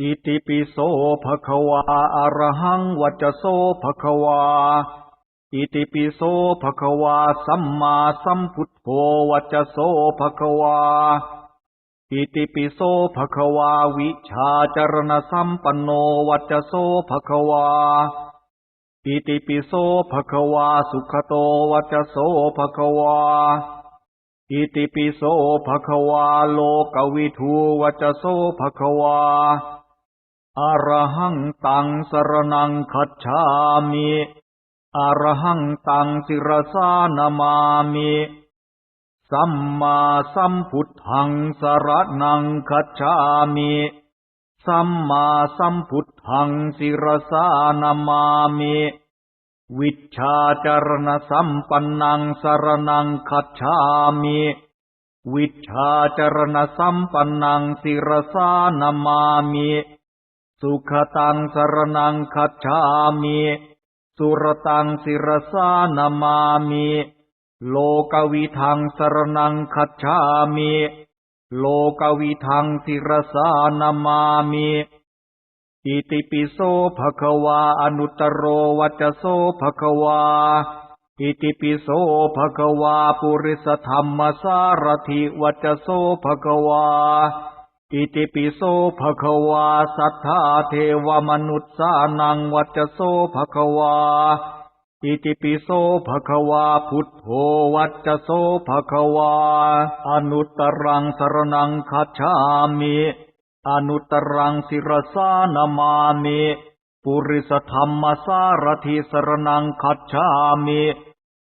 อิติปิโสภะคะวาอรหังวัจจโสภะคะวา อิติปิโสภะคะวาสัมมาสัมพุทโธวัจจโสภะคะวา อิติปิโสภะคะวาวิชาจรณสัมปันโนวัจจโสภะคะวา อิติปิโสภะคะวาสุขโตวัจจโสภะคะวาอิติปิโสภะคะวาโลกวิทูวัจจโสภะคะวา อรหังตังสรนังคัจฉามิอรหังตังสิรสานามามิ สัมมาสัมพุทธังสรนังคัจฉามิ สัมมาสัมพุทธังสิรสานามามิ วิชาจารณสัมปันนังสรนังคัจฉามิ วิชชาจารณสัมปันนังสิรสานามามิ สุขตังสรนังคัจฉามิสุรตังสิรสานามามิ โลกวิทังสรนังคัจฉามิ โลกวิทังสิรสานามามิอิติปิโสภะคะวาอนุตตรโรวัจจโสภะคะวา อิติปิโสภะคะวาปุริสธรรมสารถิวัจจโสภะคะวา อิติปิโสภะคะวาสัทธาเทวมนุษย์สานังวัจโสภะคะวา อิติปิโสภะคะวาพุทโธวัจจโสภะคะวา อนุตตรังสรนังคัจฉามิ อนุตตรังสิรสานามามิ ปุริสธรรมสารถิสรนังคัจฉามิ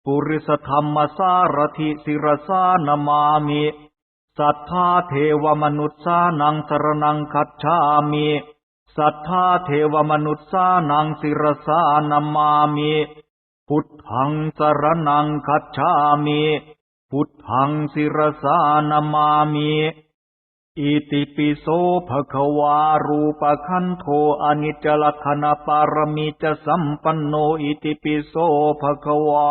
ปุริสธรรมสารถิสิรสานามามิ สัทธาเทวมนุษย์สานังสรนังคัจฉามิสัทธาเทวมนุษย์สานังสิรสานามามิพุทธังสรนังคัจฉามิพุทธังสิรสานามามิอิติปิโสภควารูปขันโทอนิจจลักขณปารมิจสัมปันโนอิติปิโสภควา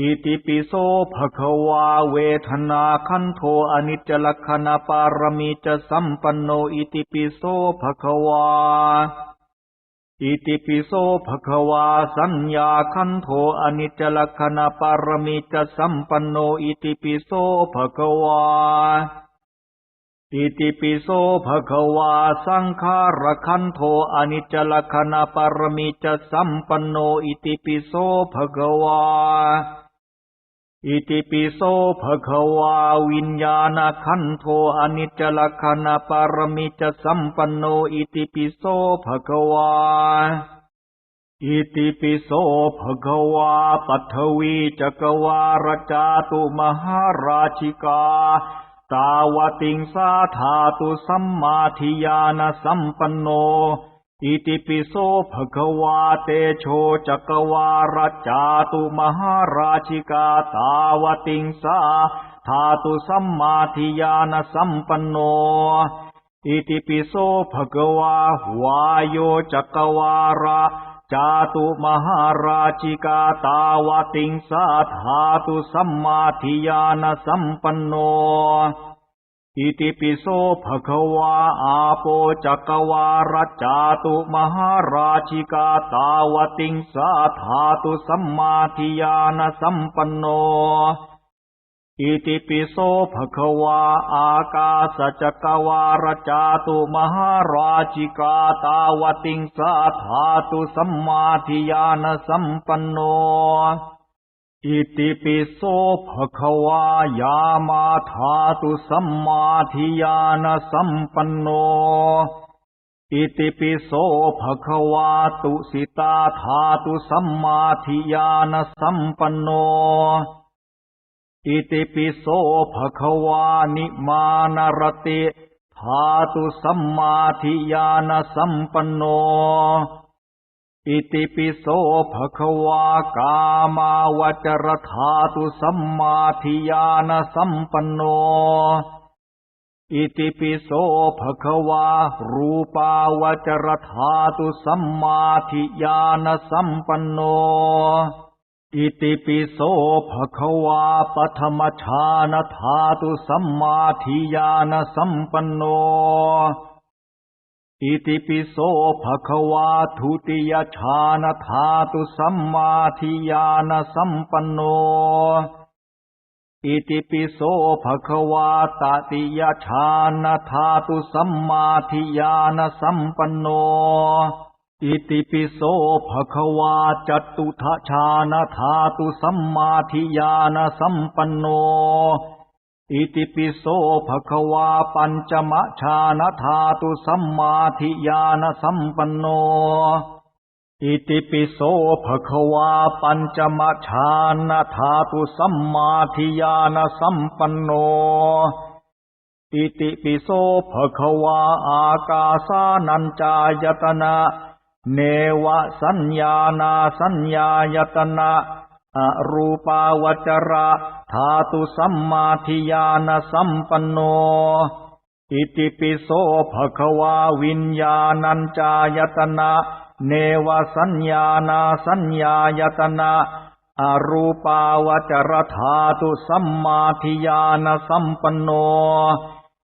อิติปิโสภะคะวาเวทนาขันโทอนิจจลักขณปารมิจะสัมปันโนอิติปิโสภะคะวา อิติปิโสภะคะวาสัญญาขันโทอนิจจลักขณปารมิจะสัมปันโนอิติปิโสภะคะวาอิติปิโสภะคะวาสังขารขันโทอนิจจลักขณปารมิจะสัมปันโนอิติปิโสภะคะวา อิติปิโสภะคะวาวิญญาณขันโทอนิจจลักขณปารมิจสัมปันโนอิติปิโสภะคะวาอิติปิโสภะคะวาปัทวีจักวารจาตุมหาราชิกา ตาวติงสาธาตุสัมมาทิยานสัมปันโน อิติปิโสภควาเตโชจักวารจาตุมหาราชิกาตาวติงสาธาตุสัมมาทิยานสัมปันโน อิติปิโสภควาวายโยจักวาระจาตุมหาราชิกาตาวติงสาธาตุสัมมาทิยานสัมปันโน อิติปิโสภะคะวาอาโปจักวารจาตุมหาราชิกาตาวติงสาธาตุสัมมาทิยานสัมปันโน อิติปิโสภะคะวาอากาสจักวารจาตุมหาราชิกาตาวติงสาธาตุสัมมาทิยานสัมปันโน อิติปิโสภควายามาธาตุสัมมาทิยานสัมปันโน อิติปิโสภควาตุสิตาธาตุสัมมาทิยานสัมปันโน อิติปิโสภควานิมานรติธาตุสัมมาทิยานสัมปันโน อิติปิโสภะคะวากามาวจรธาตุสัมมาทิยานสัมปันโน อิติปิโสภะคะวา รูปาวจรธาตุสัมมาทิยานสัมปันโน อิติปิโสภะคะวาปฐมฌานธาตุสัมมาทิยานสัมปันโน อิติปิโสภะคะวาทุติยฌานธาตุสัมมาทิญาณสัมปันโน อิติปิโสภะคะวาตติยฌานธาตุสัมมาทิญาณสัมปันโน อิติปิโสภะคะวาจตุทชานาธาตุสัมมาทิญาณสัมปันโน อิติปิโสภะคะวาปัญจมะชานาธาตุสัมมาทิญาณสัมปันโน อิติปิโสภะคะวาปัญจมะชานาธาตุสัมมาทิญาณสัมปันโน อิติปิโสภะคะวาอากาสานัญจายตนะ เนวสัญญานาสัญญายตนะ อรูปาวจระธาตุสัมมาทิญาณสัมปันโน อิติปิโสภควาวิญญาณัญจายตนะ เนวสัญญานาสัญญายตนะอรูปาวจรธาตุสัมมาทิญาณสัมปันโน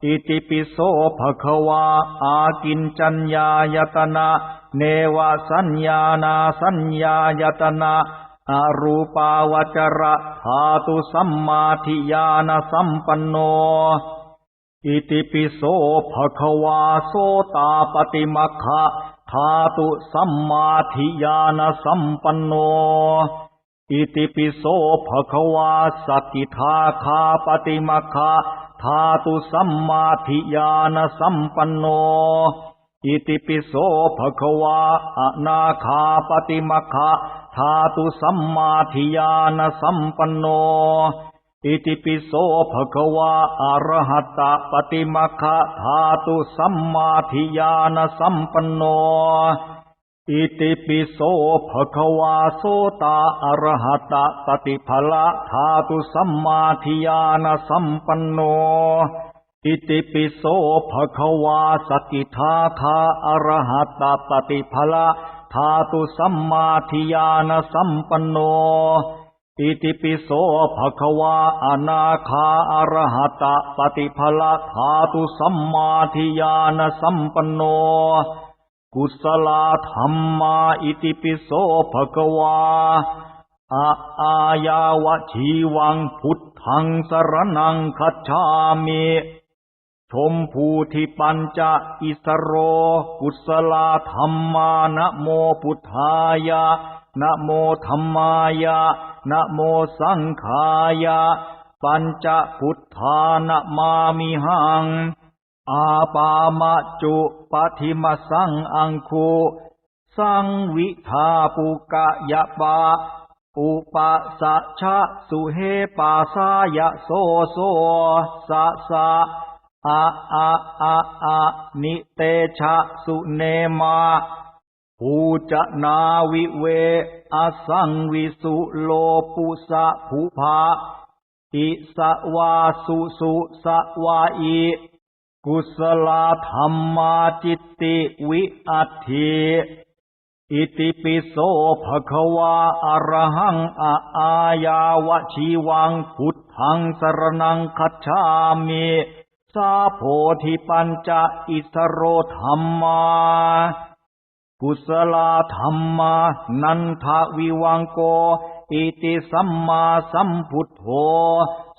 อิติปิโสภควาอากินจัญญายตนะ เนวสัญญานาสัญญายตนะ อรูปาวจระธาตุสัมมาทิญาณสัมปันโน อิติปิโสภควาโสตาปฏิมัคคะธาตุสัมมาทิญาณสัมปันโน อิติปิโสภควาสกกิทาคาปฏิมัคคะธาตุสัมมาทิญาณสัมปันโน อิติปิโสภควาอนาคาปฏิมัคคะ ธาตุสัมมาทิญาณสัมปันโน อิติปิโสภควาอะรหะตะปฏิมัคะธาตุสัมมาทิญาณสัมปันโน อิติปิโสภควาโสตาอรหะตะปฏิภละธาตุสัมมาทิญาณสัมปันโนอิติปิโสภควาสกิทาคาอรหะตะปฏิภละ ธาตุสัมมาทิญาณสัมปันโน อิติปิโสภะคะวาอนาคาอะรหะตะปฏิภละธาตุสัมมาทิญาณสัมปันโน กุศลธรรมาอิติปิโสภะคะวาอะอายาวชีวังพุทธังสรนังคัจฉามิ ชมภูทิปัญจอิสโร กุศลาธรรมานะโมพุทธายะนะโมธรรมายะนะโมสังขายะ ปัญจพุทธานะมามิหัง อาปามะจุปฏิมสังอังคูสังวิทาปุกะยะปาอุปสัชชะสุเฮปาสายะโสโสสะสะ อะอะอะอะนิเตชะสุเนมาภูจนาวิเวอสังวิสุโลปุสะภุภาอิสวาสุสุสวาอีกุศลาธรรมาจิตติวิอัตถิอิติปิโสภควาอรหังอะอายาวชีวังพุทธังสรนังคัจฉามิ สาโพธิปัญจอิสโรธรรมากุศลธรรมานันทวิวังโก อิติสัมมาสัมพุทโธ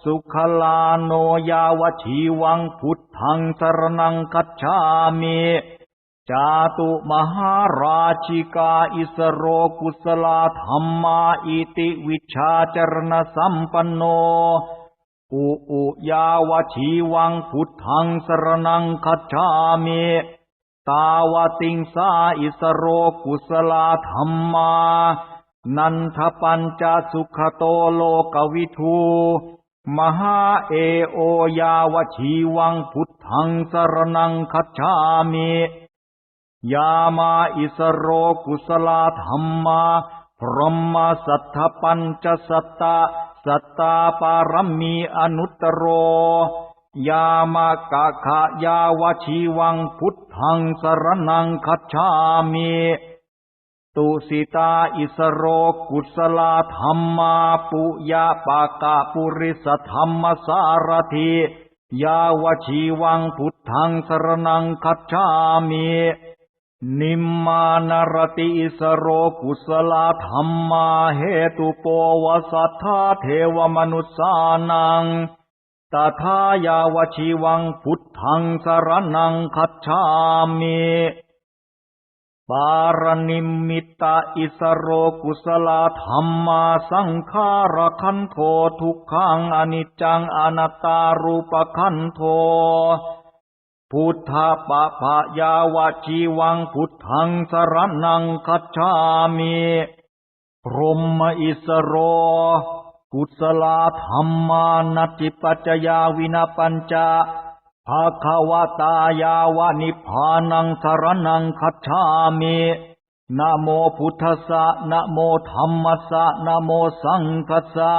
สุขลาโนยาวชีวังพุทธังสรนังคัจฉามิจาตุมหาราชิกาอิสโรกุศลธรรมาอิติวิชาจรณสัมปันโน อุอุยาวชีวังพุทธังสรนังคัจฉามิตาวติงสาอิสโรกุศลธรรมา นันทปัญจสุขโตโลกวิทูมหาเอโอยาวชีวังพุทธังสรนังคัจฉามิยามาอิสโรกุศลธรรมา พรหมสัทธปัญจสัตตะ สัตตาปารมีอนุตตโร ยามากะขะยาวชีวังพุทธังสรนังคัจฉามิตุสิตาอิสโรกุศลธรรมาปุยาปากะปุริสธรรมสารถิยาวชีวังพุทธังสรนังคัจฉามิ นิมมานรติอิสโรกุสลธรรมาเหตุโปวสัทธาเทวมนุสสานังตถายาวชีวังพุทธังสรนังคัจฉามิปารณิมมิตาอิสโรกุสลธรรมาสังขารคันโททุกขังอนิจจังอนัตตารูปคันโท พุทธปะปะยาวชีวังพุทธังสรนังคัจฉามิพรหมอิสโร กุศลธรรมานัติปัจจยาวินาปัญจาภาคาวตายาวานิพานังสรนังคัจฉามินะโมพุทธัสสะนะโมธรรมัสสะนะโมสังคัสสะ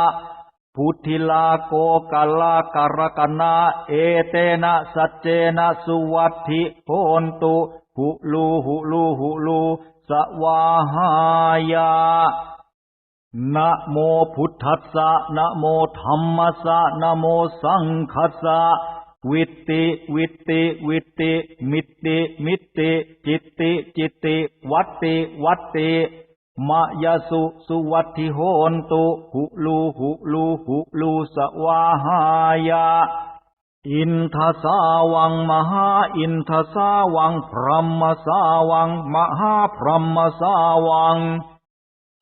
พุทธิลาโกกาลาการกนาเอเตนะสัจเจนะสุวัตถิโหนตุหุลูหุลูหุลูสวาหายานะโมพุทธัสสะนะโมธรรมัสสะนะโมสังคัสสะวิตติวิตติวิตติมิตติมิตติจิตติจิตติวัตติวัตติ มะยะสุสุวัติโหนตุหุลูหุลูหุลูสวาหายาอินทสาวังมหาอินทสาวังพรหมสาวัง มหาพรหมสาวัง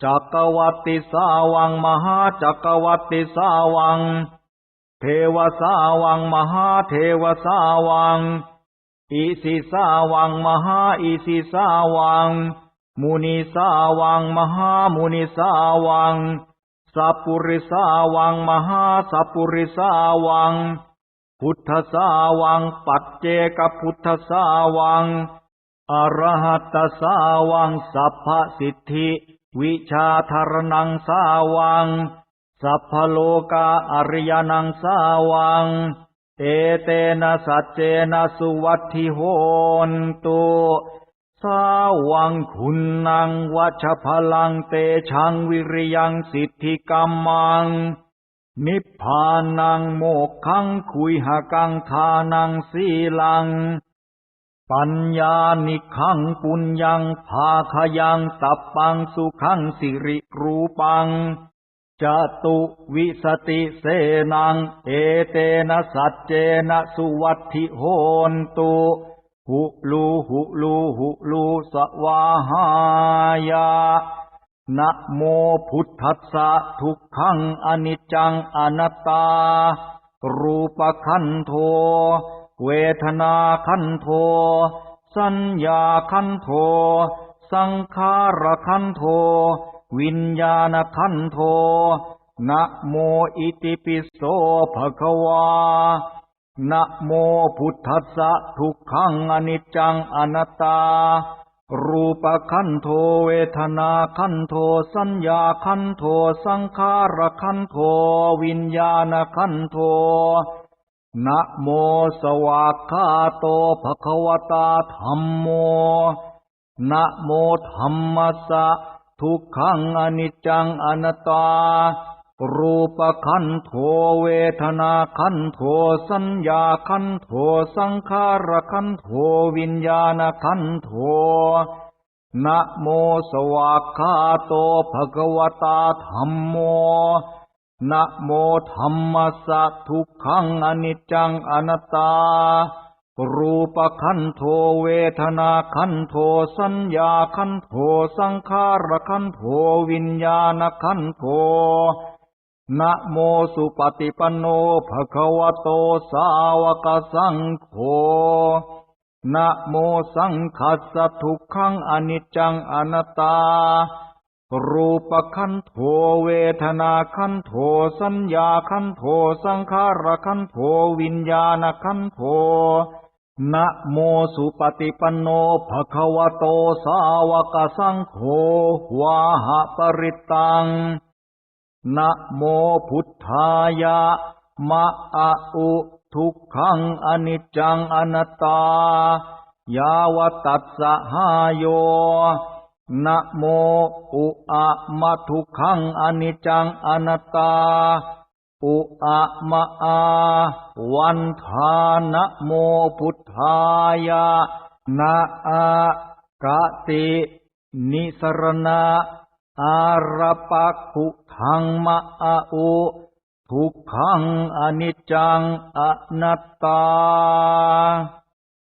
จักรวัติสาวังมหาจักรวัติสาวัง เทวสาวังมหาเทวสาวังอิสิสาวังมหาอิสิสาวัง มุนีสาวังมหามุนีสาวัง สัพปุริสาวังมหาสัพปุริสาวัง พุทธสาวัง ปัจเจกพุทธสาวัง อรหัตสาวัง สัพพสิทธิ วิชาธารนังสาวัง สัพพโลกาอริยนังสาวัง เอเตนะสัจเจนะสุวัตถิโหนตุ สาวังคุณนังวัชพลังเตชังวิริยังสิทธิกัมมัง นิพพานังโมกขังคุยหกังทานังสีลัง ปัญญานิขังปุญญังภาคยังตับปังสุขังสิริรูปังจตุวิสติเสนัง เอเตนะสัจเจนะสุวัติโหนตุ หุลูหุลูหุลูสวาหายานะโมพุทธัสสะทุกขังอนิจจังอนัตตา รูปขันโท เวทนาขันโท สัญญาขันโท สังขารขันโท วิญญาณขันโทนะโมอิติปิโสภะคะวา นะโมพุทธัสสะทุกขังอนิจจังอนัตตา รูปขันโทเวทนาขันโทสัญญาขันโทสังขารขันโทวิญญาณขันโทนะโมสวากขาโตภะคะวตาธรรมโมนะโมธรรมสสะทุกขังอนิจจังอนัตตา รูปขันโทเวทนาขันโทสัญญาขันโทสังขารขันโทวิญญาณขันโทนะโมสวากขาโตภะควตาธรรมโมนะโมธรรมสสะทุกขังอนิจจังอนัตตา รูปขันโทเวทนาขันโทสัญญาขันโทสังขารขันโทวิญญาณขันโท นะโมสุปฏิปันโนภะคะวะโตสาวกสังโฆนะโมสังคัสสะทุกขังอนิจจังอนัตตา รูปขันโทเวทนาขันโทสัญญาขันโทสังขารขันโทวิญญาณขันโทนะโมสุปฏิปันโนภะคะวะโตสาวกสังโฆวาหะปริตัง นะโมพุทธายะมะอะอุทุกขังอนิจจังอนัตตายาวตัสสะหายโยนะโมอุอะมะทุกขังอนิจจังอนัตตา อุอะมะอาวันทานะโมพุทธายะนะอากะตินิสรณะ อาระปักขุขังมะอาอุทุกขังอนิจจังอนัตตา